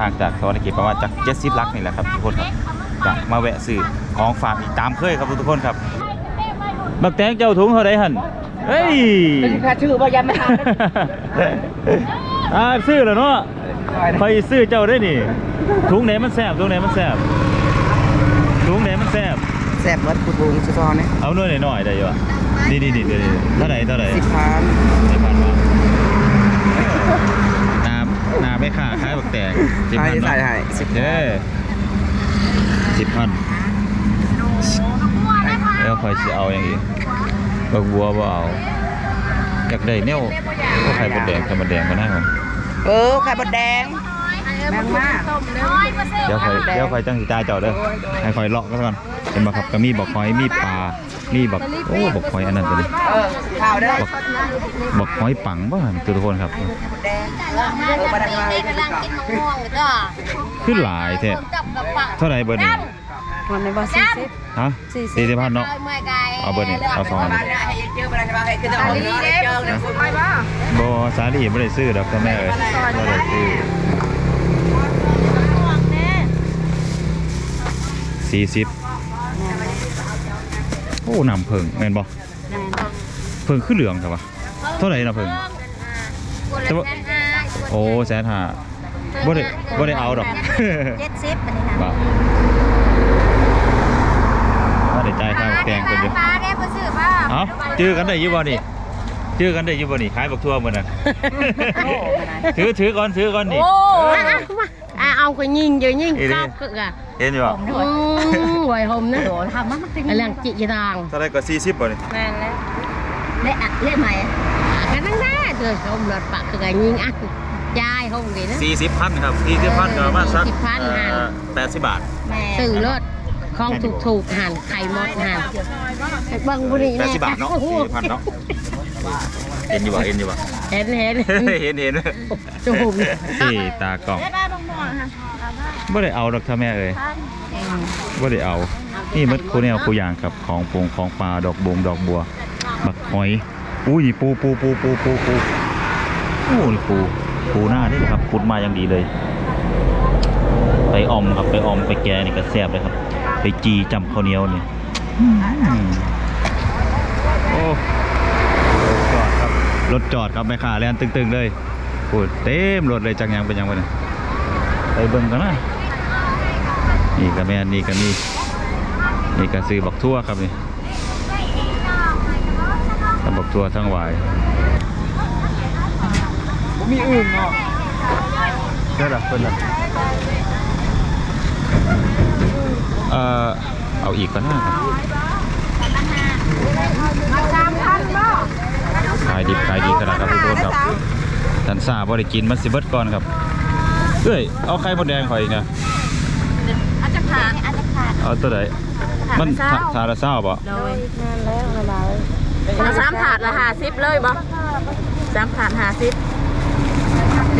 ห่างจากสวรรค์เขตประมาณจาก70ลักนี่แหละครับทุกคนครับจะมาแวะซื้อของฝากอีกตามเคยครับทุกคนครับบักแตงเจ้าถุงเท่าไรหันเฮ้ยเป็นค่าชื่อว่ายังไม่ทานอ่าซื้อแล้วเนาะคอยซื้อเจ้าได้นี่ถุงไหนมันแซ่บถุงไหนมันแซ่บถุงไหนมันแซ่บแซ่บวัดกุดบุงสุดซอนเนี่ยเอาหน่อยหน่อยได้อยู่อะนี่นี่นี่เดี๋ยวนี้เท่าไหร่เท่าไหร่สิบพัน สิบพันบาทน้ำน้ำ ไม่ค่าขายบักแตงสิบใส่พันใส่เนาะให้สิบเด้สิบพันแล้วคอยสิเอาอย่างอีกบักบัวบ่เอาอยากได้แนวก็ไข่บดแดงไข่บดแดงก็ได้ครับเออไข่บดแดง แมงมากเดี๋ยวคอยเดี๋ยวคอยจังสิจ่ายเจ้าเด้อให้คอยเลาะก็ก่อนเห็นบ่ครับก็มีบักหอยมีปลามีบักโอ้บักหอยอันนั้นตัวนี้เออข้าวเด้อบักบักหอยปังบ่หั่นทุกคนครับแดงเออมาดังไงกำลังกินมะม่วงเลยจ้ะขึ้นหลายแท้จับกับปากเท่าไหร่เบอร์นี้วันในบ่สี่สิบฮะสี่สิบพันเนาะมื่อยไกลเอาเบอร์นี่เอาสองอันบ้านเนี่ยให้เจอมาดังไงคือจะเอาเงินเจอเนี่ยคุณไปบ้าบอสาลีไม่ได้ซื้อดอกจ้าแม่เอ้ยไม่ได้ซื้อ สี่สิบโอ้นำเพิงแม่นบอเพิงขึ้นเหลืองครับวะเท่าไหร่นะเพิงแต่ว่าโอ้แสนห้าบ่ได้บ่ได้เอาดอกเจ็ดสิบอันนี้นะบ่ว่าได้จ่ายค่าแตงคนเดียวปลาได้มาซื้อป่ะเอ้าจื้อกันได้อยี่บ่นี่จื้อกันได้อยี่บ่นี่ขายบักทั่วหมดน่ะถือถือก่อนถือก่อนนี่โอ้ เอออะเอาไปยิงเดี๋ยวยิงอีนี่กลับกึกอะเห็นอยู่บ่อืมไหวหมนะโดนทำมันเป็นอะไรจิจางเท่าไหรก็40บ่นี่แม่นแล้วเละอะเละใหม่อะกันนั่งได้เดือดชมรถปากคือกันยิงอะยายห้องดีนะ 40พันครับ40พันก็ประมาณสัก40,000 เอ่อหัน80 บาทสื่อรถของถูกถูกๆหันไข่มดหันบางบุรี80บาทเนาะ40พันเนาะ เห็นอยู่บ่เห็นอยู่บ่เห็นเห็นเห็นเห็นจูบนี่ตากล่องบ่ได้เอาดอกท่าแม่เอ้ยบ่ได้เอา นี่มัดคูแนวคูยางครับของปงของปลาดอกบงดอกบัวบักหอยอุ้ยปูปูปูปูปูปูโอ้นี่ปูปูหน้านี่นะครับขุดมาอย่างดีเลย ไปออมครับไปออมไปแกงนี่ก็แซ่บเลยครับ ไปจีจำข้าวเหนียวนี่อืมโอ้รถจอดค รับรถจอดครับแม่ค้าแล่นตึงๆเลยพูดเต็มรถเลยจังยังเป็นยังไงเนี่ยไปเบิ่งกันนะนี่ก็แม่นนี่ก็มีนี่ก็ซื้อบักทั่วครับนี่ทั้งบักทั่วทั้งหวายมีอื่นเนาะได้ละเพิ่นละเอ่อเอาอีกก็น่าครับ ขายดิบขายดีขนาดครับทุกคนครับทันซาบ่ได้กินมันสิเบิดก่อนครับเอ้ยเอาไข่มดแดงข่อยอีกนะอาจจะขาดอาจจะขาดเอาตัวไหนมันถาถาละเศร้าบ่โดยเอาสามถาดละห้าสิบเลยบ่สามถาดห้าสิบ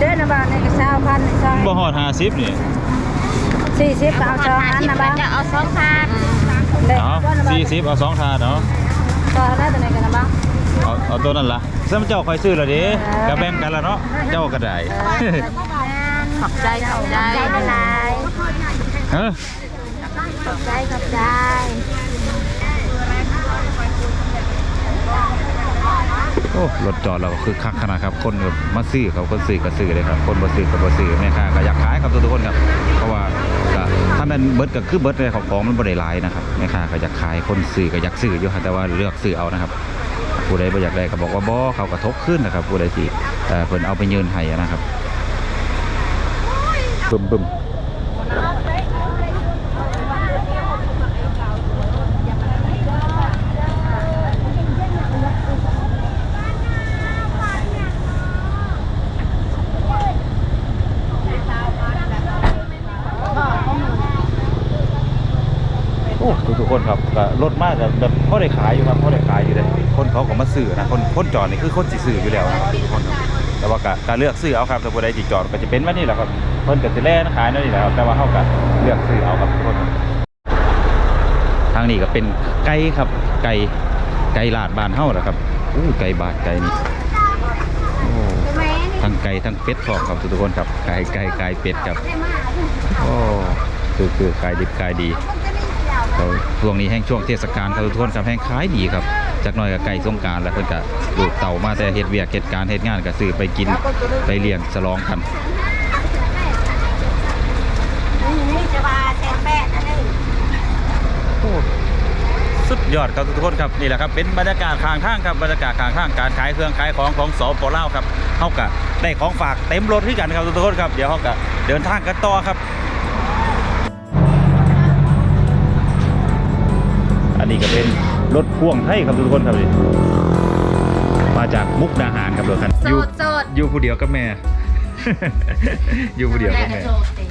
เด้อนะบ้านนี่ก็เช้าพันนี่ใช่บ่ฮอด50นี่สี่สิบเอาจออันนะบ้านจะเอาสองถาดเอา40เอาสองถาดเนาะต่อได้ตัวไหนกันนะบ้าง เอาเอาตัวนั้นล่ะซึ่งเจ้าค่อยซื้อและเด้ก็แบ่งกันละเนาะ เจ้าก็ได้ ขอบใจขอบใจละลายเฮ้อขอบใจขอบใจโอ้รถจอดเราก็คือคักขนาดครับ คนแบบมาซื้อเขาคนซื้อก็ซื้อเลยครับ คนบ่ซื้อก็บ่ซื้อแม่ค้าก็อยากขายครับทุกๆคนครับ เพราะว่าก็ถ้ามันเบิดก็คือเบิดเลยของของมันบ่ได้หลายนะครับแม่ค้าก็อยากขายคนซื้อก็อยากซื้ออยู่ครับแต่ว่าเลือกซื้อเอานะครับ ผู้ใดบ่อยากได้ก็บอกว่าบ่เขาก็ทกขึ้นนะครับผู้ใดสิเอ่อเพิ่นเอาไปยืนให้นะครับบึ้มบึ้มโอ้ทุกๆคนครับก็รถมากแบบพอได้ขายอยู่ครับพอได้ขายอยู่เลย คนเขาก็มาซื้อนะคนคนจอดนี่คือคนสิซื้ออยู่แล้วนะครับทุกคนครับแต่ว่าก็การเลือกซื้อเอาครับถ้าผู้ใดสิจอดก็จะเป็นแบบนี้แหละครับเพิ่นก็สิแล่นขายนั่นนี่แหละครับแต่ว่าเฮาก็เลือกซื้อเอาครับทุกคนครับทางนี้ก็เป็นไก่ครับไก่ไก่ลาดบ้านเฮาแหละครับอู้ไก่บาดไก่นี่โอ้แม่นี่ทั้งไก่ทั้งเป็ดพร้อมครับทุกคนครับไก่ไก่ไก่เป็ดครับโอ้คือคือไก่ดิบไก่ดีเขาช่วงนี้แห้งช่วงเทศกาลครับทุกคนครับแห้งขายดีครับ จากหน้อยกับไก่สงกรารแล้วเพิ่นก็ลูกเต่ามาแต่เฮ็ดเวียกเฮ็ดการเฮ็ดงานก็ซื้อไปกินไปเลี้ยงฉลองกันนี่จะมาแซงแปะนั่นเองโอ้สุดยอดครับทุกคนครับนี่แหละครับเป็นบรรยากาศข้างทางครับบรรยากาศข้างทางการขายเครื่องขายของของสปลาวครับเฮากะได้ของฝากเต็มรถที่กันครับทุกคนครับเดี๋ยวเฮากะเดินทางกันต่อครับ อันนี้ก็เป็น รถพ่วงไทยครับทุกคนครับนี่มาจากมุกดาหารครับรถคันโสอยู่ดโสดอยู่ผู้เดียวกับแม่ อยู่ผู้เดียวกับแม่ โสดสิ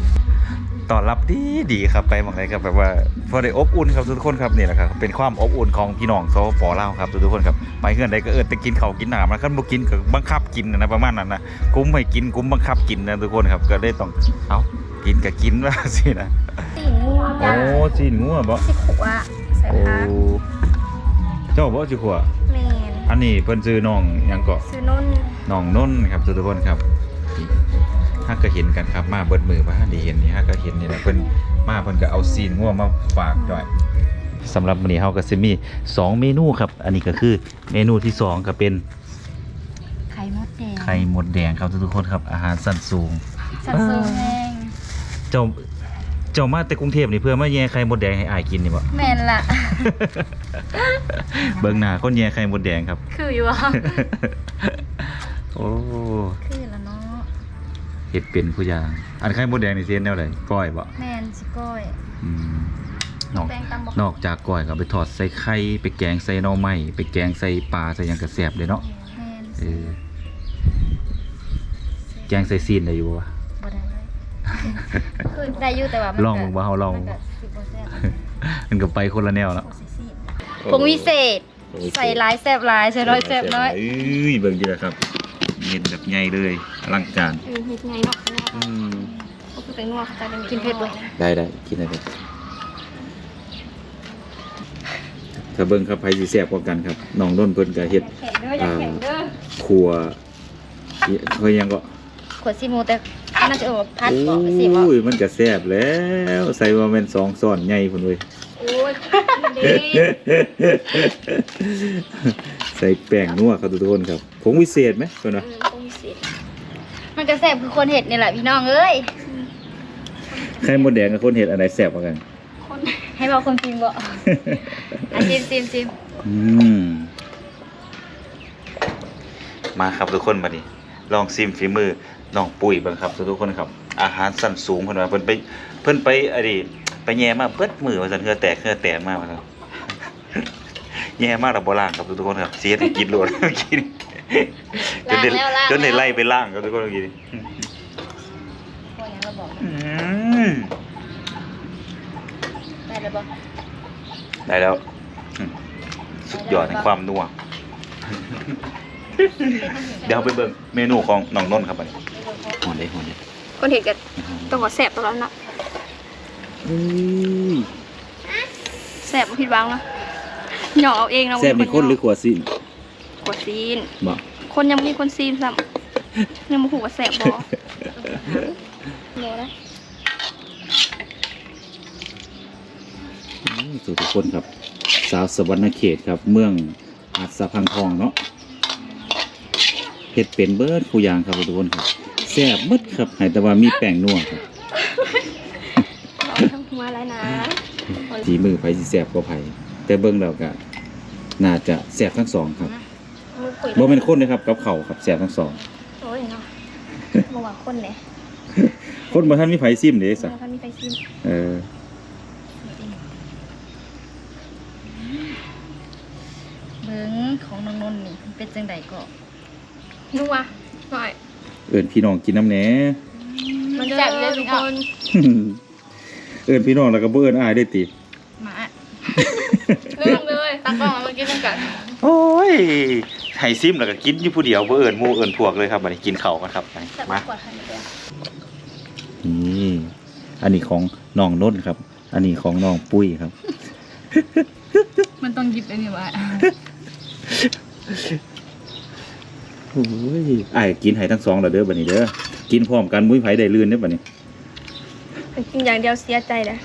ตอนรับดีดีครับไปหมองไหนครับแบบว่าพอได้อบอุ่นครับทุกคนครับนี่แหละครับเป็นความอบอุ่นของพี่น้องสปลาวครับทุกคนครับไปเฮือนใดก็เอิดแต่กินเขาวกินน้ำนะคันบ่กินก็บังคับกินนะประมาณนั้นนะกุ้มให้กินกุ้มบังคับกินนะทุกคนครับก็ได้ต้องเอากินก็กินว่าสินะสีม่วงโอ้จีนงัวบ่สิขัวใส่โอ้พัก เจ้าบ่สิขัวเมนอันนี้เพิ่นซื้อน้องหยังก็ซื้อนุ่นน้องนุ่นครับทุกคนครับถ้าก็เห็นกันครับมาเบิดมือว่าได้เห็นนี่ฮะก็เห็นนี่แหละเพิ่นมาเพิ่นก็เอาซีนงัวมาฝากด้วยสำหรับมื้อนี้เฮาก็สิมีสองเมนูครับ อันนี้ก็คือเมนูที่สองก็เป็นไข่มดแดงไข่หมดแดงครับทุกคนครับอาหารสั้นสูงสับสูงแดงเจ้า เจ้ามาแต่กรุงเทพนี่เพื่อมาแย่ไข่หมดแดงให้อายกินนี่บ่ แมนละ เบิ่งหน้าคนแย่ไข่หมดแดงครับ คืออยู่อะโอ้คือแล้วเนาะเฮ็ดเป็นผู้อย่าง อันไข่หมดแดงนี่สิเฮ็ดแนวใดก้อยบ่แมนสิก้อย อืมนอกแป้งตำบอกนอกจากก้อยก็ไปทอดใส่ไข่ไปแกงใส่หน่อไม้ไปแกงใส่ปลาใส่หยังก็แซ่บเลยเนาะแมนเออแกงใส่ซีนได้อยู่บ่วะบ่ได้เลย คือได้อยู่แต่ว่ามันลองมึงบ่เฮาลองมึงมันบ่ก็สิบ่แซ่บมันก็ไปคนละแนวเนาะบ่ใส่ซีดผงวิเศษ ใส่หลายแซ่บหลายใส่น้อยแซ่บน้อยเอ้ยเบิ่งดีแหละครับเห็นแบบใหญ่เลยอลังการเออเฮ็ดไงเนาะอืมก็คือเป็นนัวเขาจะได้กินเผ็ดบ่ได้ได้กินได้เลยถ้าเบิ่งครับไผสิแซ่บกว่ากันครับน้องน้นเพิ่นก็เฮ็ดแข็งเด้ออย่าแข็งเด้อครัวอิเฮ้ยยังก็ขวดซีหมูแต่ อันนั้นจะเอาพัดบ่สิบ่โอ้ยมันก็แซ่บแล้ว ใส่ว่าแม่นสองซ้อนใหญ่พุ่นเว้ยโอ้ยดีใส่แป้งนัวครับทุกคนครับผงวิเศษไหมเพิ่นว่าอืมผงวิเศษมันก็แซ่บคือคนเห็ดนี่แหละพี่น้องเอ้ยไข่มดแดงกับคนเฮ็ดอันใดแซ่บกว่ากัน ให้บอกคนพิมพ์บ่อะซิมซิมซิมอืมมาครับทุกคนมาดิลองซิมฝีมือ น้องปุ๋ยเบ้างครับทุกคนครับ อาหารสั้นสูงเพิ่นว่าเพิ่นไปเพิ่นไปอดีไปแย่มาเบิดมือว่าซั่นเฮือแตกเฮือแตกมากว่าซั่นแย่มากแล้วบ่ล้างครับทุกคนครับเสียให้กินโลดกินจนได้จนได้ไล่ไปล้างครับทุกคนเมื่อกี้นี่พวกนี้เราบอกอืมได้แล้วบ่ได้แล้วอืมสุดยอดในความนัวเดี๋ยวเราไปเบิ่งเมนูของน้องนนท์ครับบัดนี้ หอนเด้หอนเด้คนเห็ดก็ต้องว่าแซ่บตลอดนะอุ้ยแซ่บบ่ผิดหวังนะหยอกเอาเองนะแซ่บนี่คนหรือขวดสินขวดซีนบ่คนยังบ่มีคนซีนซ้ำยังบ่ฮู้ว่าแซ่บบ่เหนียวนะอืมสู่ทุกคนครับ สาวสวรรณเขตครับ เมืองอาจสะพังทองเนาะเฮ็ดเป็นเบิดผู้อย่างครับทุกคนครับ แซ่บเบิดครับให้แต่ว่ามีแป้งนัวครับทั้งหัวแล้วนะฝีมือไผสิแซ่บกว่าไผแต่เบิ่งแล้วก็น่าจะแซ่บทั้งสองครับมือปุ๋ยบ่แม่นคนนะครับกับเขาวครับแซ่บทั้งสองโอ้ยเนาะบ่ว่าคนเนี่ยคนบ่ทันมีไผซิมเด้ซะมันมีไปซีนเออเบิ้งของน้องนนท์นี่มันเป็นจังใดก็นัวหน่อย เอิ้นพี่น้องกินน้ำแหน่มันแซ่บเลยทุกคนเอิ้นพี่น้องแล้วก็บ่เอิ้นอ้ายได้ติมาเรื่องเลยตั้งกล้องแล้วมากินกันโอ้ยให้ซิมแล้วก็กินอยู่ผู้เดียวบ่เอิ้นหมู่เอิ้นพวกเลยครับบัดนี้กินข้าวกันครับไปแซ่บมากว่าใครเลยนี่อันนี้ของน้องนนท์ครับ อันนี้ของน้องปุ้ยครับ มันต้องหยิบไอ้นี่ไว้ โอ้ยไอ้ายกินให้ทั้งสองแล้วเด้อบัดนี้เด้อกินพร้อมกันมุ้ยไผได้ลื่นเด้อบัดนี้ กินอย่างเดียวเสียใจเลย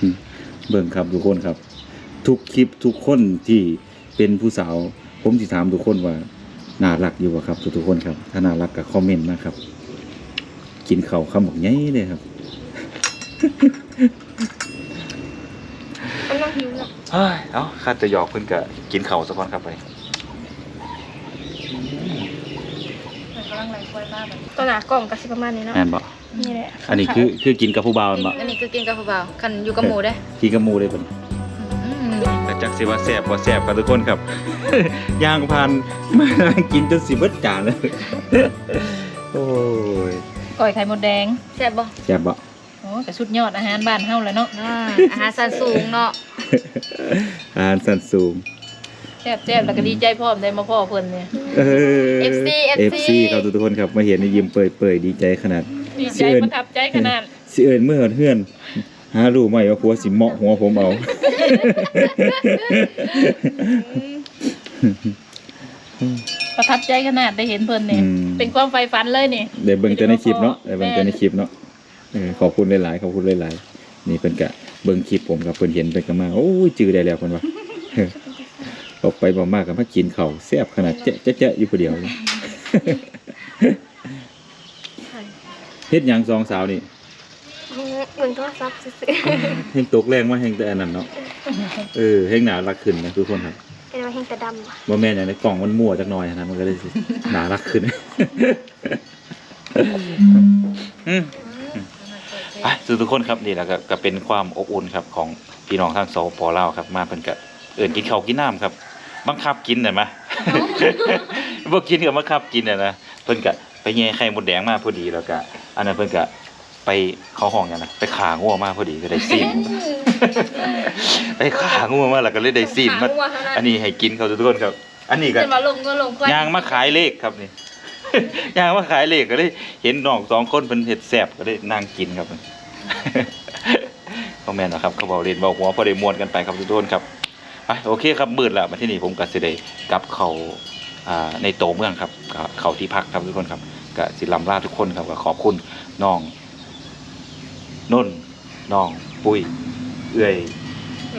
เบิ่งครับทุกคนครับ ทุกคลิปทุกคนที่เป็นผู้สาว ผมสิถามทุกคนว่าน่ารักอยู่บ่ครับทุกๆคนครับ ถ้าน่ารักก็คอมเมนต์นะครับ กินข้าวคำบอกใหญ่เลยครับ มันต้องหิวเนาะเฮ้ยเอ้าข้าจะหยอกเพิ่นก็กินข้าวซะก่อนครับไป ตัวหนากล่องก็สิประมาณนี้เนาะแม่นบ่นี่แหละอันนี้คือคือกินกับผู้บ่าวแม่นบ่อันนี้คือกินกับผู้บ่าวคันอยู่กับหมูได้กินกับหมู่เลยเพิ่นอืมแต่จักสิว่าแซ่บบ่แซ่บครับทุกคนครับ ย่างผ่านมากินจนสิเบิดจานเลยโอ้ยก้อยไข่มดแดงแซ่บบ่แซ่บบ่โอ้แต่สุดยอดอาหารบ้านเฮาแล้วเนาะอ่าอาหารสันสูงเนาะอาหารสันสูง แซ่บแซ่บแล้วก็ดีใจพร้อมได้มาพ่อเพิ่นเนี่ย เออ FC FC ครับทุกคนครับมาเห็นในยิ้มเปื่อยๆดีใจขนาด ดีใจเชิญประทับใจขนาดสิเอิ้นเมื่อเฮือนหารู้ไหมว่าผัวสิเหมาะหัวผมเอา ประทับใจขนาดได้เห็นเพิ่นเนี่ยอืม เป็นความใฝ่ฝันเลยนี่ ได้เบิ่งแต่ในคลิปเนาะได้เบิ่งแต่ในคลิปเนาะเออขอบคุณหลายๆขอบคุณหลายๆนี่เพิ่นก็เบิ่งคลิปผมครับเพิ่นเห็นเพิ่นก็มาโอ้ยจื้อได้แล้วเพิ่นว่าเออออกไปบ่มากก็มากินข้าวแซ่บขนาดเจ๊ะเจ๊ะๆอยู่ผู้เดียวเลยเฮ็ดหยังสองสาวนี่เบิ่งโทรศัพท์ซื้อเฮงตกแรงมาเฮงแต่อันนั้นเนาะเออเฮงหนารักขึ้นนะทุกคนครับๆเป็นว่าเฮงแต่ดำอะบ่แม่นอย่างในกล่องมันมั่วจักหน่อยนะมันก็เลยสิหนารักขึ้นอืมไปทุกคนครับนี่แหละก็ก็เป็นความอบอุ่นครับของพี่น้องทางสปลาวครับ มาเพิ่นก็เอิ้นกินข้าวกินน้ำครับ บังคับกินน่ะมาบ่กินก็บังคับกินน่ะนะเพิ่นก็ไปแย่ไข่มดแดงมาพอดีแล้วก็อันนั้นเพิ่นก็ไปเข้าห้องกันนะไปขางัวมาพอดีก็ได้ซีนไปขางัวมาแล้วก็เลยได้ซีนมาอันนี้ให้กินครับทุกคนครับ อันนี้ก็เป็นว่าลงก็ลงควายยางมาขายเลขครับนี่ยางมาขายเลขก็ได้เห็นน้องสองคนเป็นเห็ดแสบก็ได้นั่งกินครับพ่อแม่นนะครับเขาบอกเล่นบอกหัวพอได้มวนกันไปครับทุกคนครับ ไปโอเคครับมืดแล้วมาที่นี่ผมก็สิได้กลับเขาอ่าในโตเมืองครับก็เขาที่พักครับทุกคนครับก็สิลำลาทุกคนครับก็ขอบคุณน้องนุ่นน้องปุ้ยเอื้อย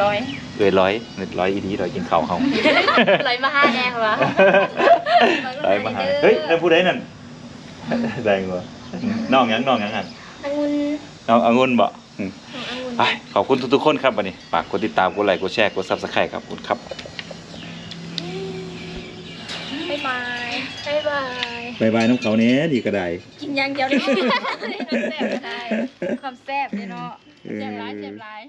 ร้อยเอื้อยร้อยเน็ตร้อยอีดีร้อยกินข้าวเขาลอยมาห้าแดงเหรอได้มาหาเฮ้ยนั่นผู้ใดนั่นได้งัวน้องหยังน้องหยังหันองุ่นน้ององุ่นบ่อืมขององุ่น ไปขอบคุณทุกๆคนครับวันนี้ฝากกดติดตามกดไลค์กดแชร์กด Subscribe ครับขอบคุณครับบ๊ายบายบ๊ายบายบายบายน้องเขาเนี้ยดีก็ได้ กินอย่างเดียวเลยแซ่บได้ ความแซ่บเนี่ยเนาะเออเจ็บร้ายเจ็บร้าย